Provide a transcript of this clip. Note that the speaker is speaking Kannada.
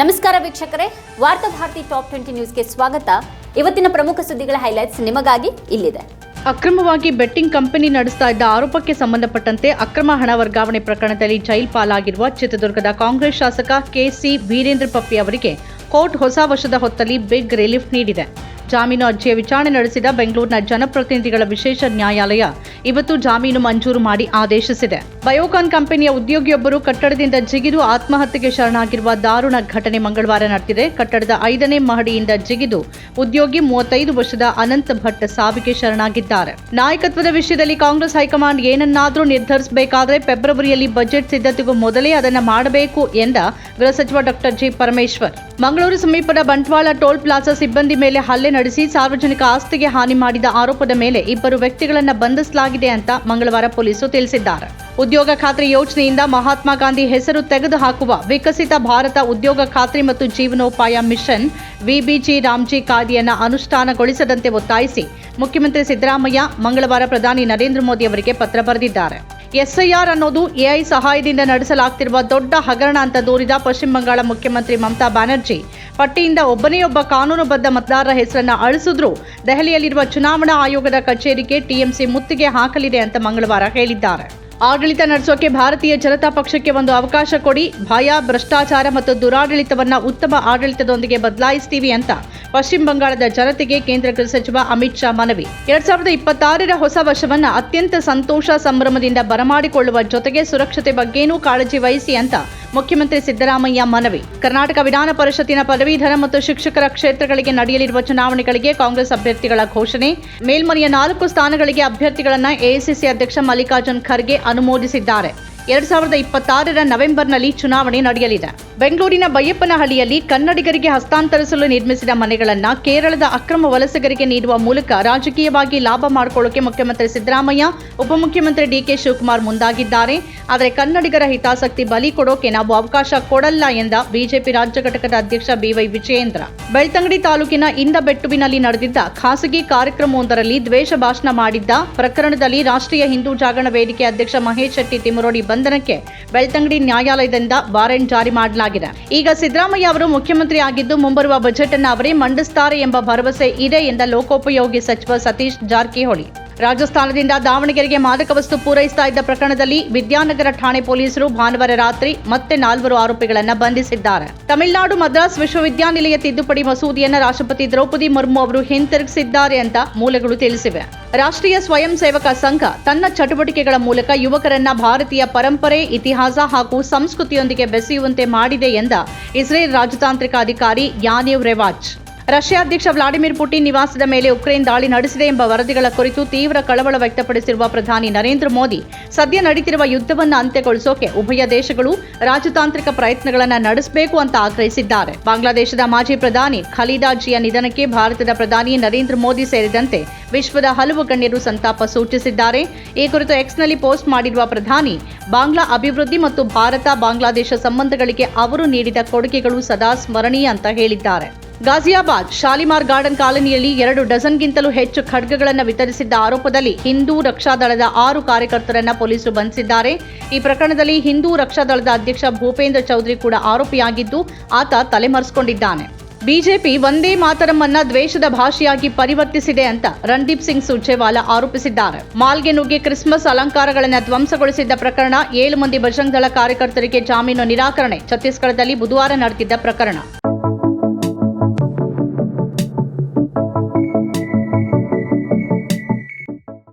ನಮಸ್ಕಾರ ವೀಕ್ಷಕರೇ. ವಾರ್ತಾ ಭಾರತಿ ಟಾಪ್ ಟ್ವೆಂಟಿ ನ್ಯೂಸ್ಗೆ ಸ್ವಾಗತ. ಇವತ್ತಿನ ಪ್ರಮುಖ ಸುದ್ದಿಗಳ ಹೈಲೈಟ್ಸ್ ನಿಮಗಾಗಿ ಇಲ್ಲಿದೆ. ಅಕ್ರಮವಾಗಿ ಬೆಟ್ಟಿಂಗ್ ಕಂಪನಿ ನಡೆಸ್ತಾ ಇದ್ದ ಆರೋಪಕ್ಕೆ ಸಂಬಂಧಪಟ್ಟಂತೆ ಅಕ್ರಮ ಹಣ ವರ್ಗಾವಣೆ ಪ್ರಕರಣದಲ್ಲಿ ಜೈಲ್ ಪಾಲಾಗಿರುವ ಚಿತ್ರದುರ್ಗದ ಕಾಂಗ್ರೆಸ್ ಶಾಸಕ ಕೆಸಿ ವೀರೇಂದ್ರ ಪಪ್ಪಿ ಅವರಿಗೆ ಕೋರ್ಟ್ ಹೊಸ ವರ್ಷದ ಹೊತ್ತಲ್ಲಿ ಬಿಗ್ ರಿಲೀಫ್ ನೀಡಿದೆ. ಜಾಮೀನು ಅರ್ಜಿಯ ವಿಚಾರಣೆ ನಡೆಸಿದ ಬೆಂಗಳೂರಿನ ಜನಪ್ರತಿನಿಧಿಗಳ ವಿಶೇಷ ನ್ಯಾಯಾಲಯ ಇವತ್ತು ಜಾಮೀನು ಮಂಜೂರು ಮಾಡಿ ಆದೇಶಿಸಿದೆ. ಬಯೋಕಾನ್ ಕಂಪನಿಯ ಉದ್ಯೋಗಿಯೊಬ್ಬರು ಕಟ್ಟಡದಿಂದ ಜಿಗಿದು ಆತ್ಮಹತ್ಯೆಗೆ ಶರಣಾಗಿರುವ ದಾರುಣ ಘಟನೆ ಮಂಗಳವಾರ ನಡೆದಿದೆ. ಕಟ್ಟಡದ ಐದನೇ ಮಹಡಿಯಿಂದ ಜಿಗಿದು ಉದ್ಯೋಗಿ ಮೂವತ್ತೈದು ವರ್ಷದ ಅನಂತ ಭಟ್ ಸಾವಿಗೆ ಶರಣಾಗಿದ್ದಾರೆ. ನಾಯಕತ್ವದ ವಿಷಯದಲ್ಲಿ ಕಾಂಗ್ರೆಸ್ ಹೈಕಮಾಂಡ್ ಏನನ್ನಾದರೂ ನಿರ್ಧರಿಸಬೇಕಾದರೆ ಫೆಬ್ರವರಿಯಲ್ಲಿ ಬಜೆಟ್ ಸಿದ್ಧತೆಗೂ ಮೊದಲೇ ಅದನ್ನು ಮಾಡಬೇಕು ಎಂದ ಗೃಹ ಸಚಿವ ಡಾಕ್ಟರ್ ಜಿ ಪರಮೇಶ್ವರ್. ಮಂಗಳೂರು ಸಮೀಪದ ಬಂಟ್ವಾಳ ಟೋಲ್ ಪ್ಲಾಜಾ ಸಿಬ್ಬಂದಿ ಮೇಲೆ ಹಲ್ಲೆ ನಡೆಸಿ ಸಾರ್ವಜನಿಕ ಆಸ್ತಿಗೆ ಹಾನಿ ಮಾಡಿದ ಆರೋಪದ ಮೇಲೆ ಇಬ್ಬರು ವ್ಯಕ್ತಿಗಳನ್ನು ಬಂಧಿಸಲಾಗಿದೆ ಅಂತ ಮಂಗಳವಾರ ಪೊಲೀಸರು ತಿಳಿಸಿದ್ದಾರೆ. ಉದ್ಯೋಗ ಖಾತ್ರಿ ಯೋಜನೆಯಿಂದ ಮಹಾತ್ಮ ಗಾಂಧಿ ಹೆಸರು ತೆಗೆದುಹಾಕುವ ವಿಕಸಿತ ಭಾರತ ಉದ್ಯೋಗ ಖಾತ್ರಿ ಮತ್ತು ಜೀವನೋಪಾಯ ಮಿಷನ್ ವಿಬಿಜಿ ರಾಮ್ಜಿ ಕಾಯ್ದೆಯನ್ನು ಅನುಷ್ಠಾನಗೊಳಿಸದಂತೆ ಒತ್ತಾಯಿಸಿ ಮುಖ್ಯಮಂತ್ರಿ ಸಿದ್ದರಾಮಯ್ಯ, ಮಂಗಳವಾರ ಪ್ರಧಾನಿ ನರೇಂದ್ರ ಮೋದಿ ಅವರಿಗೆ ಪತ್ರ ಬರೆದಿದ್ದಾರೆ. ಎಸ್ಐಆರ್ ಅನ್ನೋದು ಎಐ ಸಹಾಯದಿಂದ ನಡೆಸಲಾಗ್ತಿರುವ ದೊಡ್ಡ ಹಗರಣ ಅಂತ ದೂರಿದ ಪಶ್ಚಿಮ ಬಂಗಾಳ ಮುಖ್ಯಮಂತ್ರಿ ಮಮತಾ ಬ್ಯಾನರ್ಜಿ. ಪಟ್ಟಿಯಿಂದ ಒಬ್ಬನೇ ಒಬ್ಬ ಕಾನೂನುಬದ್ಧ ಮತದಾರರ ಹೆಸರನ್ನು ಅಳಿಸಿದ್ರೂ. ದೆಹಲಿಯಲ್ಲಿರುವ ಚುನಾವಣಾ ಆಯೋಗದ ಕಚೇರಿಗೆ ಟಿಎಂಸಿ ಮುತ್ತಿಗೆ ಹಾಕಲಿದೆ ಅಂತ ಮಂಗಳವಾರ ಹೇಳಿದ್ದಾರೆ. ಆಡಳಿತ ನಡೆಸೋಕೆ ಭಾರತೀಯ ಜನತಾ ಪಕ್ಷಕ್ಕೆ ಒಂದು ಅವಕಾಶ ಕೊಡಿ, ಭಯ, ಭ್ರಷ್ಟಾಚಾರ ಮತ್ತು ದುರಾಡಳಿತವನ್ನ ಉತ್ತಮ ಆಡಳಿತದೊಂದಿಗೆ ಬದಲಾಯಿಸ್ತೀವಿ ಅಂತ ಪಶ್ಚಿಮ ಬಂಗಾಳದ ಜನತೆಗೆ ಕೇಂದ್ರ ಗೃಹ ಸಚಿವ ಅಮಿತ್ ಶಾ ಮನವಿ. ಎರಡ್ ಸಾವಿರದ ಇಪ್ಪತ್ತಾರರ ಹೊಸ ವರ್ಷವನ್ನ ಅತ್ಯಂತ ಸಂತೋಷ ಸಂಭ್ರಮದಿಂದ ಬರಮಾಡಿಕೊಳ್ಳುವ ಜೊತೆಗೆ ಸುರಕ್ಷತೆ ಬಗ್ಗೆನೂ ಕಾಳಜಿ ವಹಿಸಿ ಅಂತ ಮುಖ್ಯಮಂತ್ರಿ ಸಿದ್ದರಾಮಯ್ಯ ಮನವಿ. ಕರ್ನಾಟಕ ವಿಧಾನ ಪರಿಷತ್ತಿನ ಪದವೀಧರ ಮತ್ತು ಶಿಕ್ಷಕರ ಕ್ಷೇತ್ರಗಳಿಗೆ ನಡೆಯಲಿರುವ ಚುನಾವಣೆಗಳಿಗೆ ಕಾಂಗ್ರೆಸ್ ಅಭ್ಯರ್ಥಿಗಳ ಘೋಷಣೆ. ಮೇಲ್ಮನೆಯ ನಾಲ್ಕು ಸ್ಥಾನಗಳಿಗೆ ಅಭ್ಯರ್ಥಿಗಳನ್ನು ಎಐಸಿಸಿ ಅಧ್ಯಕ್ಷ ಮಲ್ಲಿಕಾರ್ಜುನ್ ಖರ್ಗೆ ಅನುಮೋದಿಸಿದ್ದಾರೆ. ಎರಡ್ ಸಾವಿರದ ಇಪ್ಪತ್ತಾರರ ನವೆಂಬರ್ನಲ್ಲಿ ಚುನಾವಣೆ ನಡೆಯಲಿದೆ. ಬೆಂಗಳೂರಿನ ಬೈಯಪ್ಪನಹಳ್ಳಿಯಲ್ಲಿ ಕನ್ನಡಿಗರಿಗೆ ಹಸ್ತಾಂತರಿಸಲು ನಿರ್ಮಿಸಿದ ಮನೆಗಳನ್ನು ಕೇರಳದ ಅಕ್ರಮ ವಲಸಿಗರಿಗೆ ನೀಡುವ ಮೂಲಕ ರಾಜಕೀಯವಾಗಿ ಲಾಭ ಮಾಡಿಕೊಳ್ಳೋಕೆ ಮುಖ್ಯಮಂತ್ರಿ ಸಿದ್ದರಾಮಯ್ಯ, ಉಪಮುಖ್ಯಮಂತ್ರಿ ಡಿಕೆ ಶಿವಕುಮಾರ್ ಮುಂದಾಗಿದ್ದಾರೆ. ಆದರೆ ಕನ್ನಡಿಗರ ಹಿತಾಸಕ್ತಿ ಬಲಿ ಕೊಡೋಕೆ ನಾವು ಅವಕಾಶ ಕೊಡಲ್ಲ ಎಂದ ಬಿಜೆಪಿ ರಾಜ್ಯ ಘಟಕದ ಅಧ್ಯಕ್ಷ ಬಿವೈ ವಿಜಯೇಂದ್ರ. ಬೆಳ್ತಂಗಡಿ ತಾಲೂಕಿನ ಇಂದಬೆಟ್ಟುವಿನಲ್ಲಿ ನಡೆದಿದ್ದ ಖಾಸಗಿ ಕಾರ್ಯಕ್ರಮವೊಂದರಲ್ಲಿ ದ್ವೇಷ ಭಾಷಣ ಮಾಡಿದ್ದ ಪ್ರಕರಣದಲ್ಲಿ ರಾಷ್ಟ್ರೀಯ ಹಿಂದೂ ಜಾಗರಣ ವೇದಿಕೆ ಅಧ್ಯಕ್ಷ ಮಹೇಶ್ ಶೆಟ್ಟಿ ತಿಮುರೋಡಿ ಬಂಧನಕ್ಕೆ ಬೆಳ್ತಂಗಡಿ ನ್ಯಾಯಾಲಯದಿಂದ ವಾರೆಂಟ್ ಜಾರಿ ಮಾಡಲಾಗಿದೆ. ಈಗ ಸಿದ್ದರಾಮಯ್ಯ ಅವರು ಮುಖ್ಯಮಂತ್ರಿ ಆಗಿದ್ದು ಮುಂಬರುವ ಬಜೆಟ್ ಅನ್ನು ಅವರೇ ಮಂಡಿಸುತ್ತಾರೆ ಎಂಬ ಭರವಸೆ ಇದೆ ಎಂದ ಲೋಕೋಪಯೋಗಿ ಸಚಿವ ಸತೀಶ್ ಜಾರಕಿಹೊಳಿ. ರಾಜಸ್ಥಾನದಿಂದ ದಾವಣಗೆರೆಗೆ ಮಾದಕ ವಸ್ತು ಪೂರೈಸ್ತಾ ಇದ್ದ ಪ್ರಕರಣದಲ್ಲಿ ವಿದ್ಯಾನಗರ ಠಾಣೆ ಪೊಲೀಸರು ಭಾನುವಾರ ರಾತ್ರಿ ಮತ್ತೆ ನಾಲ್ವರು ಆರೋಪಿಗಳನ್ನು ಬಂಧಿಸಿದ್ದಾರೆ. ತಮಿಳುನಾಡು ಮದ್ರಾಸ್ ವಿಶ್ವವಿದ್ಯಾನಿಲಯ ತಿದ್ದುಪಡಿ ಮಸೂದೆಯನ್ನು ರಾಷ್ಟ್ರಪತಿ ದ್ರೌಪದಿ ಮುರ್ಮು ಅವರು ಹಿಂತಿರುಗಿಸಿದ್ದಾರೆ ಅಂತ ಮೂಲಗಳು ತಿಳಿಸಿವೆ. ರಾಷ್ಟ್ರೀಯ ಸ್ವಯಂ ಸೇವಕ ಸಂಘ ತನ್ನ ಚಟುವಟಿಕೆಗಳ ಮೂಲಕ ಯುವಕರನ್ನ ಭಾರತೀಯ ಪರಂಪರೆ, ಇತಿಹಾಸ ಹಾಗೂ ಸಂಸ್ಕೃತಿಯೊಂದಿಗೆ ಬೆಸೆಯುವಂತೆ ಮಾಡಿದೆ ಎಂದ ಇಸ್ರೇಲ್ ರಾಜತಾಂತ್ರಿಕ ಅಧಿಕಾರಿ ಯಾನೇವ್ ರೆವಾಚ್ ರಷ್ಯಾ ಅಧ್ಯಕ್ಷ ವ್ಲಾಡಿಮಿರ್ ಪುಟಿನ್ ನಿವಾಸದ ಮೇಲೆ ಉಕ್ರೇನ್ ದಾಳಿ ನಡೆಸಿದೆ ಎಂಬ ವರದಿಗಳ ಕುರಿತು ತೀವ್ರ ಕಳವಳ ವ್ಯಕ್ತಪಡಿಸಿರುವ ಪ್ರಧಾನಿ ನರೇಂದ್ರ ಮೋದಿ, ಸದ್ಯ ನಡೀತಿರುವ ಯುದ್ಧವನ್ನು ಅಂತ್ಯಗೊಳಿಸೋಕೆ ಉಭಯ ದೇಶಗಳು ರಾಜತಾಂತ್ರಿಕ ಪ್ರಯತ್ನಗಳನ್ನು ನಡೆಸಬೇಕು ಅಂತ ಆಗ್ರಹಿಸಿದ್ದಾರೆ. ಬಾಂಗ್ಲಾದೇಶದ ಮಾಜಿ ಪ್ರಧಾನಿ ಖಲೀದಾ ಜಿಯ ನಿಧನಕ್ಕೆ ಭಾರತದ ಪ್ರಧಾನಿ ನರೇಂದ್ರ ಮೋದಿ ಸೇರಿದಂತೆ ವಿಶ್ವದ ಹಲವು ಗಣ್ಯರು ಸಂತಾಪ ಸೂಚಿಸಿದ್ದಾರೆ. ಈ ಕುರಿತು ಎಕ್ಸ್ನಲ್ಲಿ ಪೋಸ್ಟ್ ಮಾಡಿರುವ ಪ್ರಧಾನಿ, ಬಾಂಗ್ಲಾ ಅಭಿವೃದ್ಧಿ ಮತ್ತು ಭಾರತ ಬಾಂಗ್ಲಾದೇಶ ಸಂಬಂಧಗಳಿಗೆ ಅವರು ನೀಡಿದ ಕೊಡುಗೆಗಳು ಸದಾ ಸ್ಮರಣೀಯ ಅಂತ ಹೇಳಿದ್ದಾರೆ. ಗಾಜಿಯಾಬಾದ್ ಶಾಲಿಮಾರ್ ಗಾರ್ಡನ್ ಕಾಲನಿಯಲ್ಲಿ ಎರಡು ಡಜನ್ಗಿಂತಲೂ ಹೆಚ್ಚು ಖಡ್ಗಗಳನ್ನು ವಿತರಿಸಿದ್ದ ಆರೋಪದಲ್ಲಿ ಹಿಂದೂ ರಕ್ಷಾದಳದ ಆರು ಕಾರ್ಯಕರ್ತರನ್ನ ಪೊಲೀಸರು ಬಂಧಿಸಿದ್ದಾರೆ. ಈ ಪ್ರಕರಣದಲ್ಲಿ ಹಿಂದೂ ರಕ್ಷಾದಳದ ಅಧ್ಯಕ್ಷ ಭೂಪೇಂದ್ರ ಚೌಧರಿ ಕೂಡ ಆರೋಪಿಯಾಗಿದ್ದು, ಆತ ತಲೆಮರೆಸಿಕೊಂಡಿದ್ದಾನೆ. ಬಿಜೆಪಿ ಒಂದೇ ಮಾತರಮ್ಮನ್ನ ದ್ವೇಷದ ಭಾಷೆಯಾಗಿ ಪರಿವರ್ತಿಸಿದೆ ಅಂತ ರಣದೀಪ್ ಸಿಂಗ್ ಸುರ್ಜೇವಾಲಾ ಆರೋಪಿಸಿದ್ದಾರೆ. ಮಾಲ್ಗೆ ನುಗ್ಗಿ ಕ್ರಿಸ್ಮಸ್ ಅಲಂಕಾರಗಳನ್ನು ಧ್ವಂಸಗೊಳಿಸಿದ್ದ ಪ್ರಕರಣ ಏಳು ಮಂದಿ ಬಜರಂಗ್ ದಳ ಕಾರ್ಯಕರ್ತರಿಗೆ ಜಾಮೀನು ನಿರಾಕರಣೆ, ಛತ್ತೀಸ್ಗಢದಲ್ಲಿ ಬುಧವಾರ ನಡೆದಿದ್ದ ಪ್ರಕರಣ.